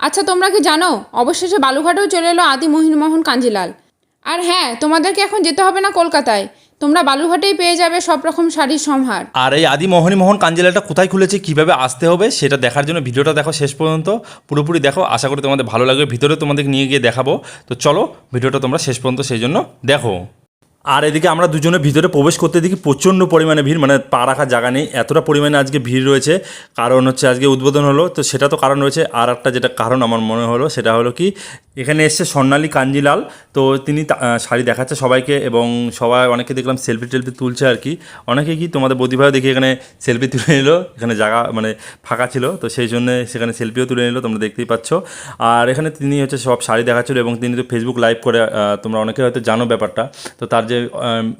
আচ্ছা তোমরা কি জানো? অবশেষে বালুঘাটেও চলে এলো আদি মোহিনীমোহন কাঞ্জিলাল। আর হ্যাঁ তোমাদেরকে এখন যেতে হবে না কলকাতায়। তোমরা বালুঘাটেই পেয়ে যাবে সব রকম শাড়ির সম্ভার। আর এই আদি মোহনী মোহন কাঞ্জিলাটা কোথায় খুলেছে, কীভাবে আসতে হবে, সেটা দেখার জন্য ভিডিওটা দেখো শেষ পর্যন্ত। পুরোপুরি দেখো, আশা করি তোমাদের ভালো লাগবে। ভিতরে তোমাদের নিয়ে গিয়ে দেখাবো। তো চলো, ভিডিওটা তোমরা শেষ পর্যন্ত সেই জন্য দেখো। আর এদিকে আমরা দুজনে ভিতরে প্রবেশ করতে দেখি প্রচণ্ড পরিমাণে ভিড় মানে পা রাখার জায়গা নেই। এতটা পরিমাণে আজকে ভিড় রয়েছে। কারণ হচ্ছে আজকে উদ্বোধন হলো, তো সেটা তো কারণ রয়েছে। আর একটা যেটা কারণ আমার মনে হলো, সেটা হলো কি এখানে এসছে স্বর্ণালী কাঞ্জিলাল। তো তিনি শাড়ি দেখাচ্ছে সবাইকে এবং সবাই, অনেকে দেখলাম সেলফি টেলফি তুলছে আর কি। অনেকে কি তোমাদের বৌদিভাইও দেখি এখানে সেলফি তুলে নিল, এখানে জায়গা মানে ফাঁকা ছিল, তো সেই জন্য সেখানে সেলফিও তুলে নিল, তোমরা দেখতেই পাচ্ছ। আর এখানে তিনি হচ্ছে সব শাড়ি দেখাচ্ছিল এবং তিনি তো ফেসবুক লাইভ করে তোমরা অনেকে হয়তো জানো ব্যাপারটা। তো তার যে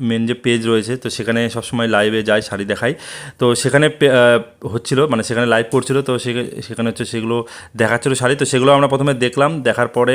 মেন যে পেজ রয়েছে, তো সেখানে সবসময় লাইভে যায় শাড়ি দেখায়। তো সেখানে হচ্ছিল মানে সেখানে লাইভ করছিল, তো সেখানে হচ্ছে সেগুলো দেখাচ্ছিল শাড়ি। তো সেগুলো আমরা প্রথমে দেখলাম, দেখার পরে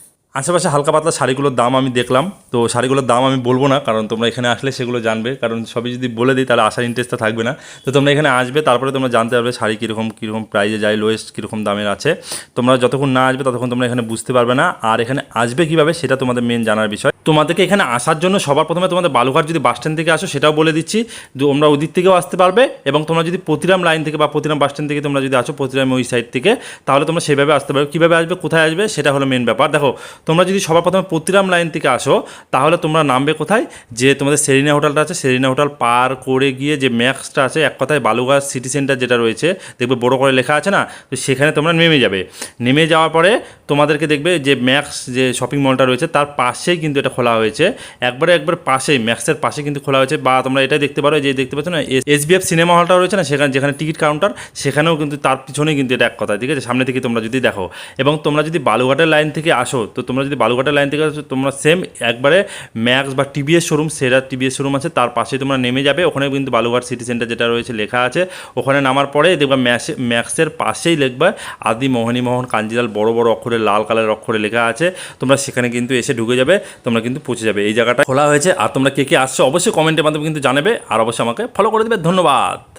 আশেপাশে হালকা পাতলা শাড়িগুলোর দাম আমি দেখলাম, তো শাড়িগুলোর দাম আমি বলব না, কারণ তোমরা এখানে আসলে সেগুলো জানবে, কারণ সবই যদি বলে দিই তাহলে আসার ইন্টারেস্টটা থাকবে না। তো তোমরা এখানে আসবে, তারপরে তোমরা জানতে পারবে শাড়ি কীরকম কীরকম প্রাইজে যায় লোয়েস্ট কীরকম দামের আছে। তোমরা যতক্ষণ না আসবে ততক্ষণ তোমরা এখানে বুঝতে পারবে না, আর এখানে আসবে কীভাবে সেটা তোমাদের মেন জানার বিষয়। তোমাদেরকে এখানে আসার জন্য সবার প্রথমে তোমাদের বালুঘাট যদি বাস স্ট্যান্ড থেকে আসো, সেটাও বলে দিচ্ছি তোমরা ওদিক থেকেও আসতে পারবে, এবং তোমরা যদি প্রতিরাম লাইন থেকে বা প্রতিরাম বাস স্ট্যান্ড থেকে তোমরা যদি আসো, প্রতিরাম ওই সাইড থেকে, তাহলে তোমরা সেভাবে আসতে পারবে। কীভাবে আসবে, কোথায় আসবে, সেটা হলো মেন ব্যাপার। দেখো তোমরা যদি সবার প্রথমে প্রতিরাম লাইন থেকে আসো, তাহলে তোমরা নামবে কোথায়? যে তোমাদের সেরিনা হোটেলটা আছে, সেরিনা হোটেল পার করে গিয়ে যে ম্যাক্সটা আছে, এক কথায় বালুঘাট সিটি সেন্টার যেটা রয়েছে, দেখবে বড় করে লেখা আছে না? তো সেখানে তোমরা নেমে যাবে। নেমে যাওয়ার পরে তোমাদেরকে দেখবে যে ম্যাক্স যে শপিং মলটা রয়েছে, তার পাশেই কিন্তু এটা খোলা হয়েছে। একবারে একবার পাশেই, ম্যাক্সের পাশে কিন্তু খোলা হয়েছে বা তোমরা এটাই দেখতে পারো, যে দেখতে পাচ্ছ না, এস বিএফ সিনেমা হলটা রয়েছে না, সেখানে যেখানে টিকিট কাউন্টার, সেখানেও কিন্তু তার পিছনেই কিন্তু এটা এক কথা ঠিক আছে? সামনে থেকে তোমরা যদি দেখো। এবং তোমরা যদি বালুঘাটের লাইন থেকে আসো, তো তোমরা যদি বালুঘাটের লাইন থেকে আসো, তোমরা সেম একবারে ম্যাক্স বা টিভিএস শোরুম সেরা টিভিএস শোরুম আছে, তার পাশে তোমরা নেমে যাবে। ওখানে কিন্তু বালুঘাট সিটি সেন্টার যেটা রয়েছে লেখা আছে। ওখানে নামার পরে দেখবা ম্যাক্সে ম্যাক্সের পাশেই লিখবা আদি মোহনী মোহন কাঞ্জিলাল বড় বড় অক্ষরে, লাল কালারের অক্ষরে লেখা আছে। তোমরা সেখানে কিন্তু এসে ঢুকে যাবে, তোমরা কিন্তু পৌঁছে যাবে। এই জায়গাটা খোলা হয়েছে। আর তোমরা কে কে আসছো, অবশ্যই কমেন্টের মাধ্যমে কিন্তু জানাবে। আর অবশ্যই আমাকে ফলো করে দেবে। ধন্যবাদ।